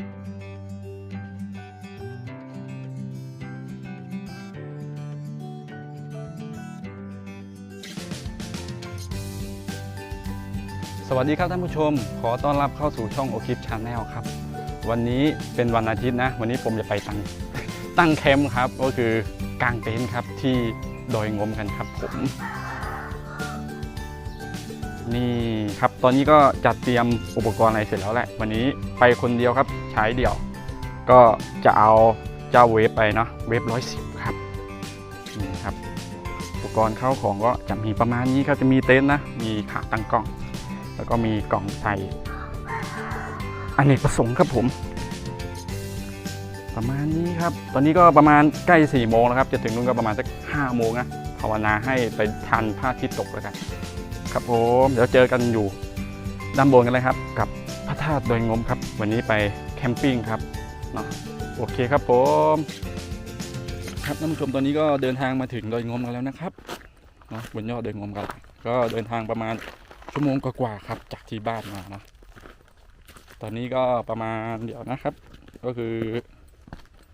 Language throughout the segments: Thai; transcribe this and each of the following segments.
สวัสดีครับท่านผู้ชม ขอต้อนรับเข้าสู่ช่องโอคลิปชาแนลครับ วันนี้เป็นวันอาทิตย์นะ วันนี้ผมจะไปตั้งตั้งแคมป์ครับ ก็คือกางเต็นท์ครับที่ดอยงมกันครับผม นี่ครับตอนนี้ก็จัดเตรียมอุปกรณ์อะไรเสร็จแล้วแหละ วันนี้ไปคนเดียวครับ ใช้เดี่ยว ก็จะเอาเจ้าเวฟไปเนาะเวฟร้อยสิบครับนี่ครับ อุปกรณ์เข้าของก็จะมีประมาณนี้ครับจะมีเต็นท์นะ มีขาตั้งกล้อง แล้วก็มีกล่องใส่อเนกประสงค์ครับผม ประมาณนี้ครับ ตอนนี้ก็ประมาณใกล้4ี่โมงแล้วครับ จะถึงนู่นก็ประมาณสักห้าโมงนะภาวนาให้ไปทานพระอาทิตย์ตกแล้วกัน ครับผม เดี๋ยวเจอกันอยู่ด้านบนกันเลยครับ กับพระธาตุดอยงมครับ วันนี้ไป แคมปิ้งครับเนาะโอเคครับผมครับท่านผู้ชมตอนนี้ก็เดินทางมาถึงดอยงมกันแล้วนะครับเนาะบนยอดดอยงมกันก็เดินทางประมาณชั่วโมงกว่าๆครับ จากที่บ้านมาเนาะตอนนี้ก็ประมาณเดี๋ยวนะครับ ก็คือ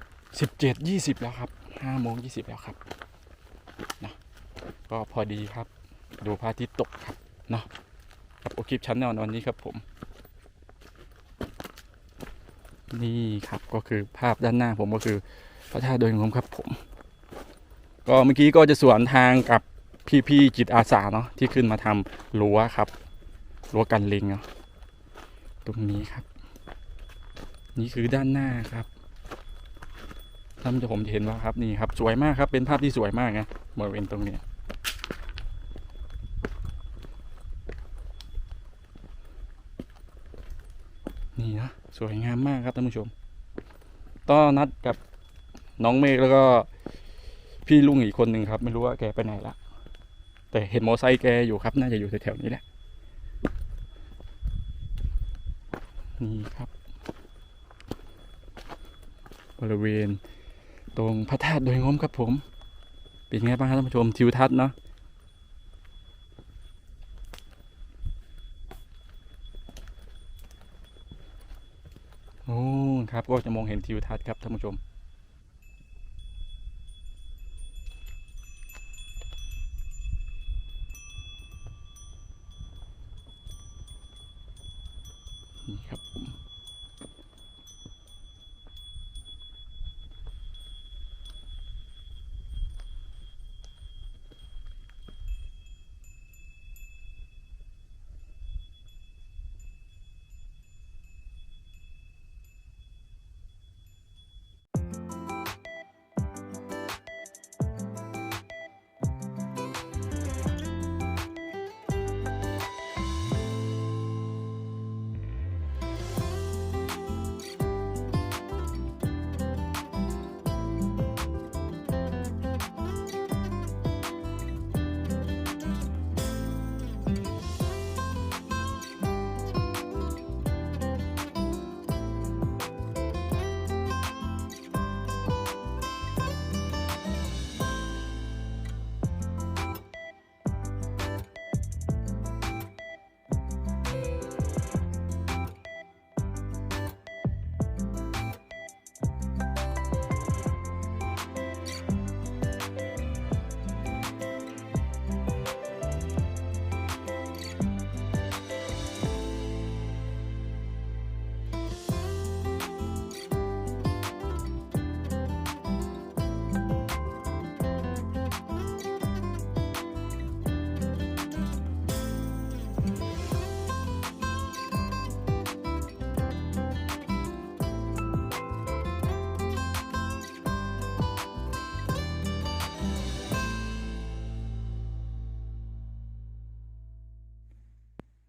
17 20แล้วครับ5โมง20แล้วครับนะก็พอดีครับ ดูพระอาทิตย์ตกครับเนาะครับโอคลิปชั้นแนวนวันนี้ครับผม นี่ครับก็คือภาพด้านหน้าผมก็คือพระธาตุโดอยงมครับผม ก็เมื่อกี้ก็จะสวนทางกับพี่ๆจิตอาสาเนาะที่ขึ้นมาทำรั้วครับรั้วกันลิงเนาะตรงนี้ครับ นี่คือด้านหน้าครับท่านผู้ชมจะเห็นว่าครับนี่ครับสวยมากครับเป็นภาพที่สวยมากนะบริเวณตรงเนี้ยนี่นะ สวยงามมากครับท่านผู้ชม ต้อนัดกับน้องเมฆแล้วก็พี่ลุงอีกคนหนึ่งครับ ไม่รู้ว่าแกไปไหนละแต่เห็นมอไซค์แกอยู่ครับ น่าจะอยู่แถวๆนี้แหละนี่ครับ บริเวณตรงพระธาตุโดอยงมครับผม เป็นไงบ้างครับท่านผู้ชมทิวทัศน์เนาะ โอ้ครับก็จะมองเห็นทิวทัศน์ครับท่านผู้ชม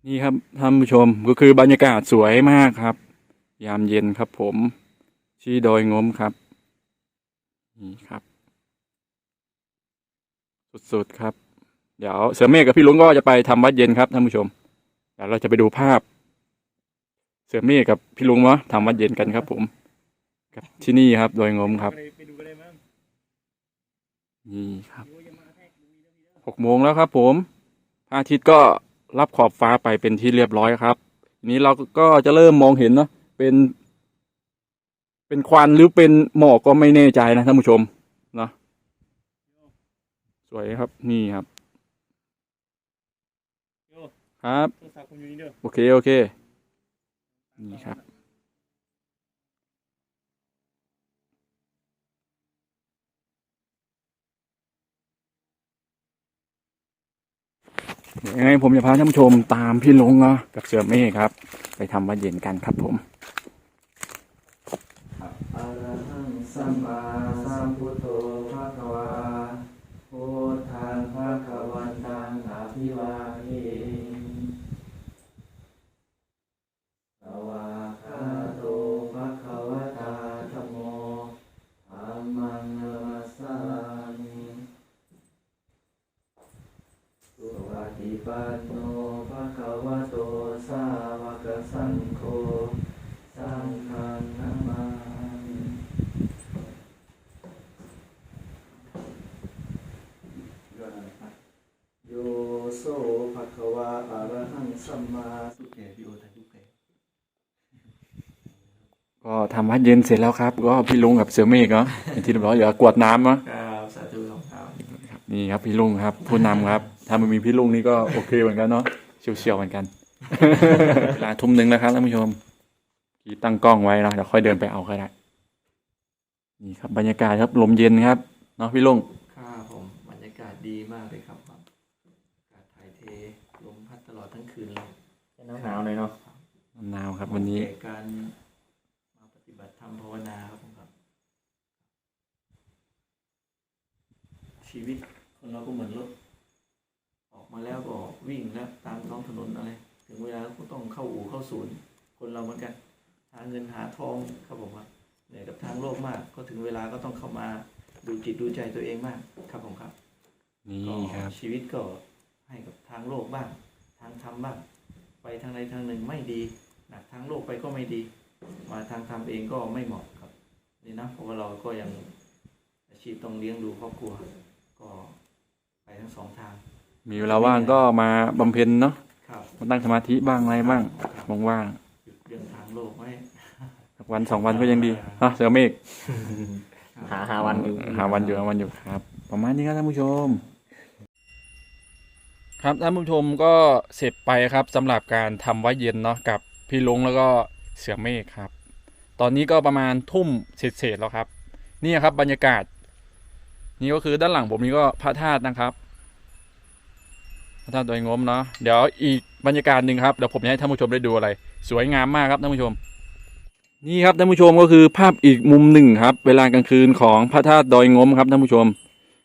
นี่ครับท่านผู้ชมก็คือบรรยากาศสวยมากครับ ยามเย็นครับผมที่ดอยงมครับ นี่ครับ สุดๆครับ เดี๋ยวเสือเมฆกับพี่ลุงก็จะไปทำวัดเย็นครับท่านผู้ชมเดี๋ยวเราจะไปดูภาพ เสือเมฆกับพี่ลุงวะทำวัดเย็นกันครับ ผมครับที่นี่ครับดอยงมครับนี่ครับหกโมงแล้วครับ ผมพระอาทิตย์ก็ รับขอบฟ้าไปเป็นที่เรียบร้อยครับทีนี้เราก็จะเริ่มมองเห็นเนาะเป็น เป็นควันหรือเป็นหมอกก็ไม่แน่ใจนะท่านผู้ชมเนาะสวยครับนี่ครับครับโทรศัพท์คุณอยู่นี่เด้อโอเค โอเค นี่ครับ ยังไงผมจะพาท่านผู้ชมตามพี่ลุงเนาะกับเสือเมฆครับ ไปทำวัดเย็นกันครับผมอะระหังสัมมาสัมพุทโธภะคะวาพุทธังภะคะวันตังอภิวาเทสวาคาโตภะคะวะตาธัมโมธัมมังนามัสสามิสุปฏิปันโนภะคะวะโตสาวกสังโฆ สังฆังนามามิโยโสภะคะวะอะระหังสัมมาสุเกปิโอทัยุเก ก็ทำวัดเย็นเสร็จแล้วครับ ก็พี่ลุงกับเสือเมฆเนาะเป็นที่เรียบร้อยเหลือกรวดน้ำเนาะครับสาธุของเรานี่ครับพี่ลุงครับผู้นำครับ ถ้าไม่มีพี่ลุงนี่ก็โอเคเหมือนกันเนาะเฉียวๆเหมือนกันเวลาทุ่มหนึ่งแล้วครับท่านผู้ชมที่ตั้งกล้องไว้เนาะเดี๋ยวค่อยเดินไปเอาก็ได้นี่ครับบรรยากาศครับลมเย็นครับเนาะพี่ลุงครับผมบรรยากาศดีมากเลยครับครับอากาศถ่ายเทลมพัดตลอดทั้งคืนเลยหนาวหน่อยเนาะหนาวครับวันนี้แก่การมา ปฏิบัติธรรมภาวนาครับผมครับ ชีวิตคนเราก็เหมือนรถออกมาแล้วก็วิ่งแล้วตามท้องถนนอะไร ถึงเวลาก็ต้องเข้าอู่เข้าศูนย์ คนเราเหมือนกัน หาเงินหาทองครับผมครับเหนื่อยกับทางโลกมาก ก็ถึงเวลาก็ต้องเข้ามาดูจิตดูใจตัวเองมากครับผมครับนี่ก็ครับชีวิตก็ให้กับทางโลกบ้าง ทางธรรมบ้าง ไปทางใดทางหนึ่งไม่ดีหนักทางโลกไปก็ไม่ดี มาทางธรรมเองก็ไม่เหมาะครับนี่นะเพราะว่าเราก็ยังอาชีพต้องเลี้ยงดูครอบครัว ก็ไปทั้งสองทาง มีเวลาว่างก็มาบำเพ็ญเนาะครับมาตั้งสมาธิบ้างอะไรบ้างครับว่างหยุดเรื่องทางโลกไว้ๆสักวันสองวันก็ยังดีเนาะเสือเมฆหาหาวันอยู่หาวันอยู่หาวันอยู่ครับ ประมาณนี้ครับท่านผู้ชม ครับท่านผู้ชมก็เสร็จไปครับสำหรับการทำวัดเย็นเนาะกับพี่ลุงแล้วก็ เสือเมฆครับ ตอนนี้ก็ประมาณทุ่มเศษๆแล้วครับ นี่ครับบรรยากาศ นี่ก็คือด้านหลังผมนี่ก็พระธาตุนะครับพระธาตุดอยงมเนาะเดี๋ยวอีกบรรยากาศหนึ่งครับเดี๋ยวผมจะให้ท่านผู้ชมได้ดูอะไร สวยงามมากครับท่านผู้ชม นี่ครับท่านผู้ชมก็คือภาพอีกมุมหนึ่งครับ เวลากลางคืนของพระธาตุดอยงมครับท่านผู้ชม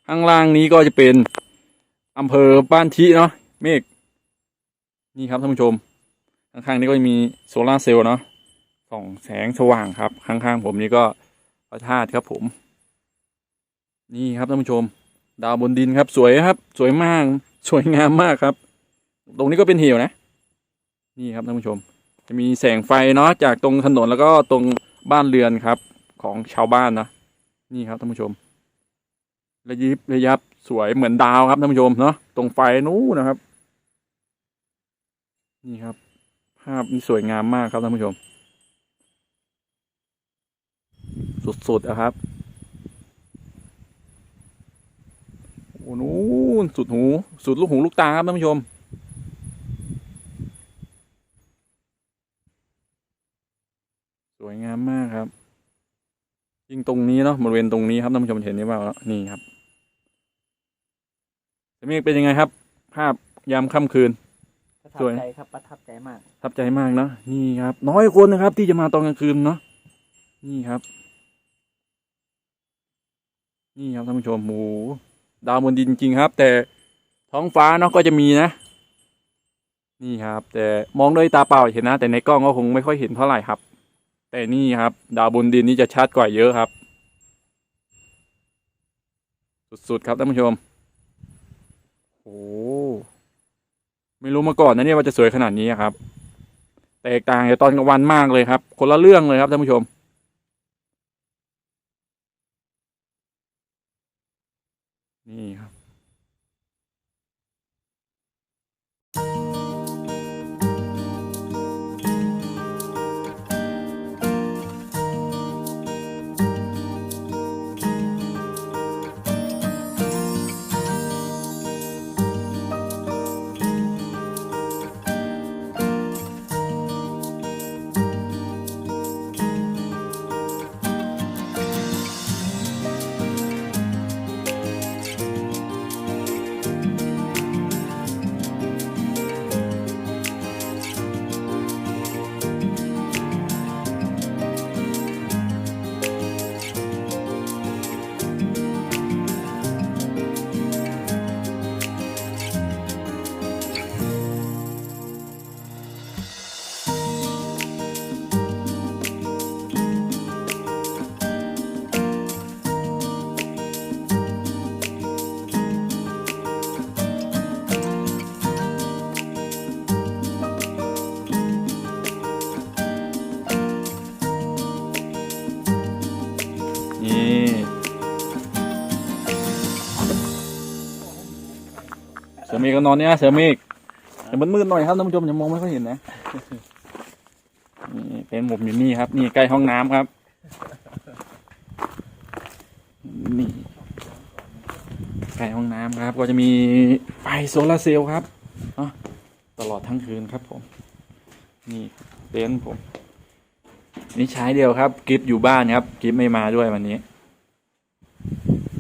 ข้างล่างนี้ก็จะเป็นอำเภอบ้านทิเนาะเมฆนี่ครับท่านผู้ชมข้างๆนี้ก็จะมีโซลาร์เซลล์เนาะ ส่องแสงสว่างครับ ข้างๆผมนี่ก็พระธาตุครับผม นี่ครับท่านผู้ชม ดาวบนดินครับ สวยครับ สวยมาก สวยงามมากครับ ตรงนี้ก็เป็นเหวนะ นี่ครับท่านผู้ชม จะมีแสงไฟเนาะจากตรงถนนแล้วก็ตรงบ้านเรือนครับ ของชาวบ้านนะนี่ครับท่านผู้ชม ระยิบระยับสวยเหมือนดาวครับท่านผู้ชมเนาะตรงไฟนู้นนะครับ นี่ครับ ภาพนี้สวยงามมากครับท่านผู้ชม สุดๆนะครับโอ้นู้นสุดหู สุดลูกหูลูกตาครับท่านผู้ชม สวยงามมากครับ ยิ่งตรงนี้เนาะบริเวณตรงนี้ครับท่านผู้ชมเห็นนี้ว่านี่ครับจะมีเป็นยังไงครับ ภาพยามค่ำคืนประทัสบวยใจครับประทับใจมากทับใจมากเนาะนี่ครับ น้อยคนนะครับ ที่จะมาตอนกลางคืนเนาะนี่ครับ นี่ครับท่านผู้ชมหมูดาวบนดินจริงครับ แต่ท้องฟ้าเนาะก็จะมีนะ นี่ครับ แต่มองด้วยตาเปล่าเห็นนะ แต่ในกล้องก็คงไม่ค่อยเห็นเท่าไหร่ครับ แต่นี่ครับ ดาวบนดินนี่จะชัดกว่าเยอะครับ สุดๆครับท่านผู้ชมโอ้ไม่รู้มาก่อนนะเนี่ยว่าจะสวยขนาดนี้ครับ แตกต่างจากตอนกลางวันมากเลยครับ คนละเรื่องเลยครับท่านผู้ชม นี่ มฆก็นอนเนี่ยเสือเมฆแต่มันมืดหน่อยครับท่านผู้ชมจะมองไม่ค่อยเห็นนะนี่เป็นหมุมอยู่นี่ครับ นี่ใกล้ห้องน้ำครับ นี่ใกล้ห้องน้ำครับ ก็จะมีไฟโซลาร์เซลล์ครับอะตลอดทั้งคืนครับผม นี่เต็นท์ผม นี่ใช้เดียวครับกิฟอยู่บ้านครับกิฟไม่มาด้วยวันนี้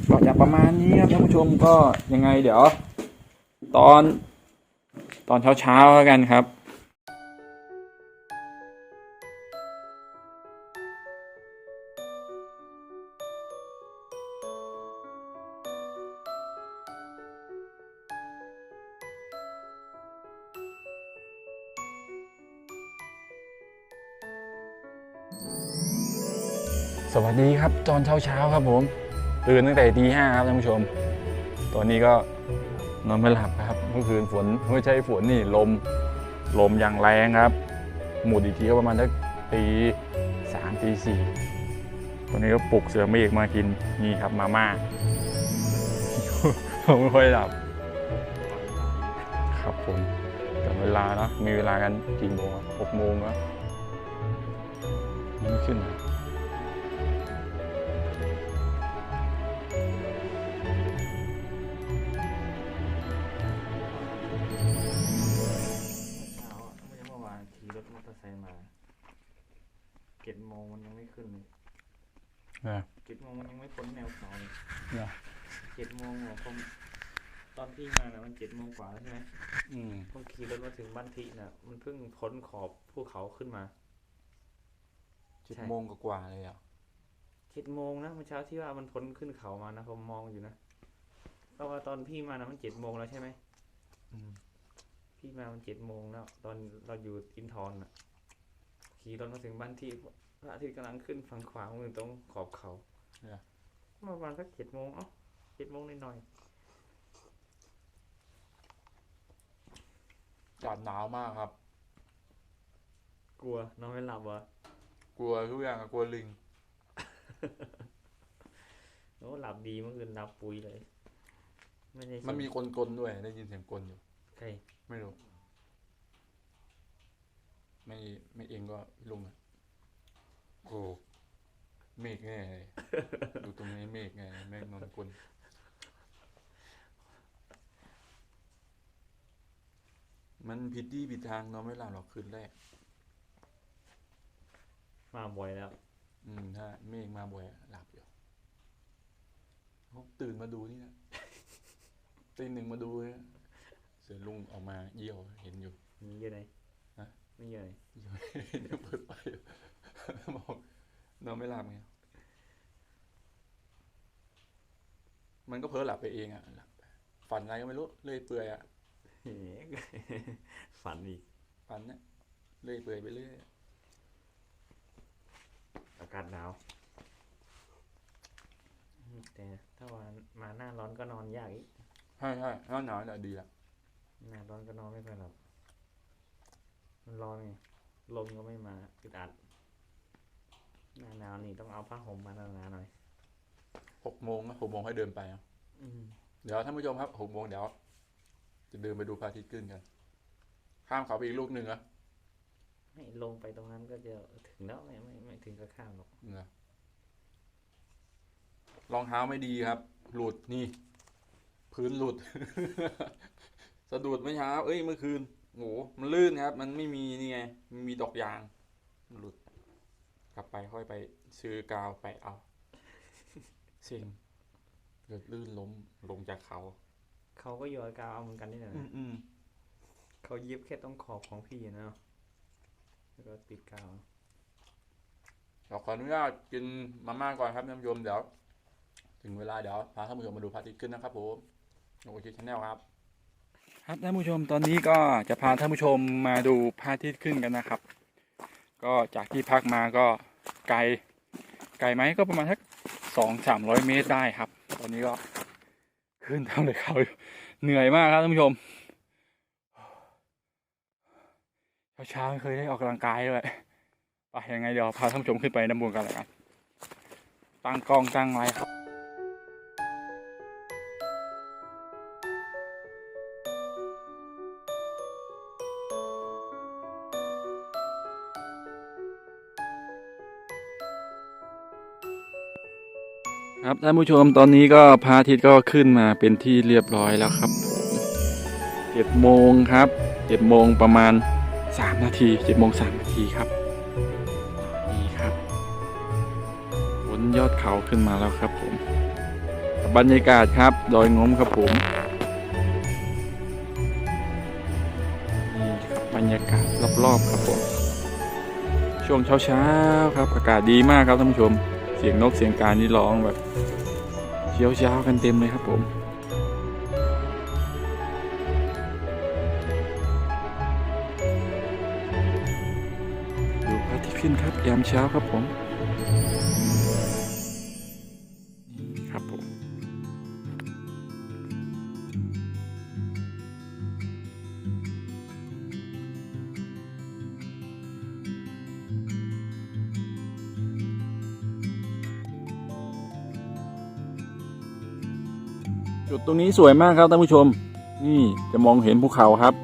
ก็จะประมาณนี้ครับท่านผู้ชมก็ยังไงเดี๋ยว ตอนตอนเช้าเช้าๆแล้วกันครับสวัสดีครับตอนเช้าเช้าๆครับผมตื่นตั้งแต่ตีห้าครับท่านผู้ชม ตอนนี้ก็นอนไม่หลับ เมื่อคืนฝนไม่ใช่ฝนนี่ลมลมอย่างแรงครับ หมุดอีกทีก็ประมาณสักตีสามตีสี่ตอนนี้ก็ปลุกเสือเมฆมากินนี่ครับมาม่าผมไม่ค่อยหลับ ครับผมแต่เวลานะมีเวลากันกี่โมงหกโมงแล้วยังไม่ขึ้นนะ เจ็ดโมงมันยังไม่ขึ้นเลยเออเจ็ดโมงมันยังไม่พ้นแนวเขาเลยเนี่ยเจ็ดโมงอะผมตอนพี่มาน่ะมันเจ็ดโมงกว่าแล้วใช่ไหมอืมผมขี่รถมาถึงบ้านทีน่ะ มันเพิ่งพ้นขอบภูเขาขึ้นมา เจ็ดใช่ โมงกว่าๆเลยอะเจ็ดโมงนะเมื่อเช้าที่ว่ามันพ้นขึ้นเขามานะผมมองอยู่นะเพราะว่าตอนพี่มานะมันเจ็ดโมงแล้วใช่ไหมอืมพี่มามันเจ็ดโมงแล้ว ตอนเราอยู่อินทอนน่ะขี่รถมาถึงบ้านที่ พระอาทิตย์กำลังขึ้นฝั่งขวามือตรงขอบเขาประมาณสักเจ็ดโมงเอ้าเจ็ดโมงหน่อยอากาศหนาวมากครับ ๆกลัวนอนไม่หลับวะกลัวทุกอย่างอะกลัวลิงโอ้หลับดีเมื่อคืนหลับปุ๋ยเลย ไม่ได้มันมีคนกลด้วยได้ยินเสียงกลอยู่ ใครไม่รู้ ไม่ไม่เองก็ลุงอะ โอ้เมฆแน่เลยดูตรงนี้เมฆไงเมฆนนกลมันผิดที่ผิดทางนอนไม่หลับหรอกคืนแรก มาบ่อยแล้ว อืมถ้าเมฆมาบ่อยอะหลับอยู่ผมตื่นมาดูนี่นะตีหนึ่งมาดูเนี่ยเสือลุงออกมาเยี่ยวเห็นอยู่มีเยอะไหนฮะไม่เยอะไหนเดี๋ยวเปิดไป บอกนอนไม่หลับไงมันก็เพ้อหลับไปเองอะหลับไปฝันอะไรก็ไม่รู้เลื่อยเปื่อยอะเฮ้ฝันอีกฝันเนี่ยเลื่อยเปื่อยไปเรื่อยอากาศหนาวอืมแต่ถ้าว่ามาหน้าร้อนก็นอนยากอีกใช่ใช่หน้าหนาวเนี่ยดีละหน้าร้อนก็นอนไม่ค่อยหลับมันร้อนไงลมก็ไม่มาอึดอัด หน้าหนาวนี่ต้องเอาผ้าห่มมาหนาๆหน่อย หกโมงนะหกโมงให้เดินไปอะอืมเดี๋ยวท่านผู้ชมครับหกโมงเดี๋ยว จะเดินไปดูพระอาทิตย์ขึ้นกัน ข้ามเขาไปอีกลูกหนึ่งเหรอให้ลงไปตรงนั้นก็จะถึงแล้วไม่ไม่ไม่ถึงกับข้ามหรอกเหรอรองเท้าไม่ดีครับ หลุดนี่ พื้นหลุด สะดุดเมื่อเช้า เอ้ยเมื่อคืนโหมันลื่นครับ มันไม่มีนี่ไงมันมีดอกยางมันหลุด กลับไปค่อยไปซื้อกาวไปเอาเซ็งเกิดลื่นล้มลงจากเขา เขาก็โยนกาวเอาเหมือนกันนี่แหละอืมอืมเขาเย็บแค่ตรงขอบของพี่อะนะแล้วก็ติดกาวเดี๋ยวขออนุญาตกินมาม่าก่อนครับท่านผู้ชมเดี๋ยว ถึงเวลาเดี๋ยวพาท่านผู้ชมมาดูพระอาทิตย์ขึ้นนะครับผมโอเคชาแนลครับ ครับท่านผู้ชมตอนนี้ก็จะพาท่านผู้ชมมาดูพระอาทิตย์ขึ้นกันนะครับ ก็จากที่พักมาก็ไกลไกลไหมก็ประมาณสักสองสามร้อยเมตรได้ครับ ตอนนี้ก็ขึ้นทำเลยเขาเหนื่อยมากครับท่านผู้ชมเช้าๆไม่เคยได้ออกกำลังกายเลยไปยังไงเดี๋ยวพาท่านผู้ชมขึ้นไปน้ำบนกันเลยกันตั้งกล้องตั้งไว้ครับ ครับท่านผู้ชมตอนนี้ก็พระอาทิตย์ก็ขึ้นมาเป็นที่เรียบร้อยแล้วครับผมเจ็ดโมงครับเจ็ดโมงประมาณสามนาทีเจ็ดโมงสามนาทีครับนี่ครับบนยอดเขาขึ้นมาแล้วครับผมบรรยากาศครับดอยงมครับผมนี่ครับบรรยากาศรอบๆครับผมช่วงเช้าๆครับอากาศดีมากครับท่านผู้ชม เสียงนกเสียงการนี่ร้องแบบเชียวเช้ากันเต็มเลยครับผมดูพระอาทิตย์ขึ้นครับยามเช้าครับผม รงนี้สวยมากครับท่านผู้ชม นี่จะมองเห็นภูเขาครับ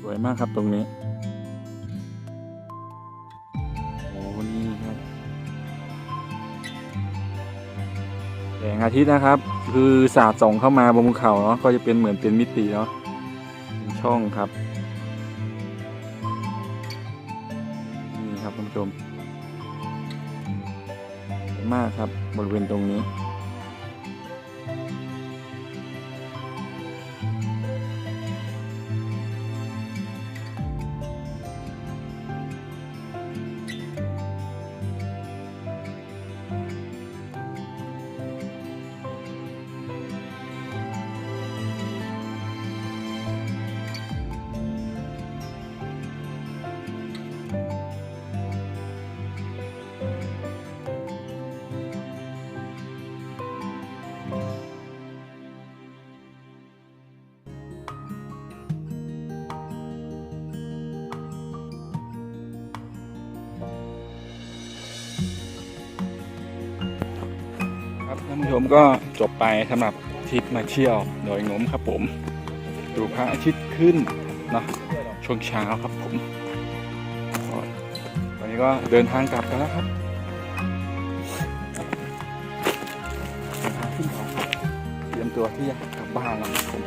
สวยมากครับตรงนี้โอ้นี่ครับแสงอาทิตย์นะครับ คือสาดส่องเข้ามาบนภูเขาเนาะก็จะเป็นเหมือนเป็นมิติเนาะเป็นช่องครับนี่ครับท่านผู้ชมสวยมากครับบริเวณตรงนี้านผู้ชมก็จบไปสำหรับทริปมาเที่ยวดอยงมครับผม ดูพระอาทิตย์ขึ้นเนาะช่วงเช้าครับผมตอนนี้ก็เดินทางกลับกันแล้วครับเดินทางขึ้นเขาเตรียมตัวที่จะกลับบ้านแล้วครับผม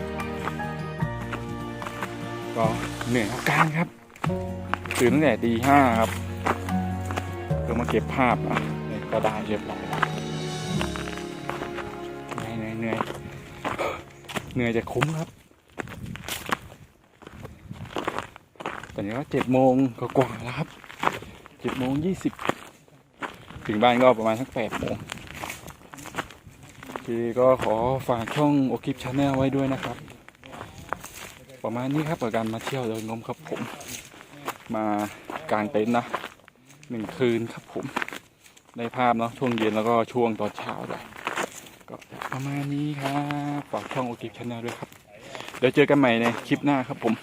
ก็เหนื่อยอาการครับตื่นตั้งแต่ตีห้าครับเพื่อมาเก็บภาพอะก็ได้เรียบร้อย เหนื่อยจะคุ้มครับ ตอนนี้ก็เจ็ดโมงกว่าแล้วครับเจ็ดโมงยี่สิบถึงบ้านก็ประมาณสักแปดโมงทีก็ขอฝากช่องโอคิปชาแนลไว้ด้วยนะครับ ประมาณนี้ครับกับการมาเที่ยวโดยงมครับผม มากางเต็นท์นะหนึ่งคืนครับผม ได้ภาพเนาะช่วงเย็นแล้วก็ช่วงตอนเช้าด้วยก็ ประมาณนี้ครับฝากช่องโอกิฟชาแนลด้วยครับ เดี๋ยวเจอกันใหม่ในคลิปหน้าครับผม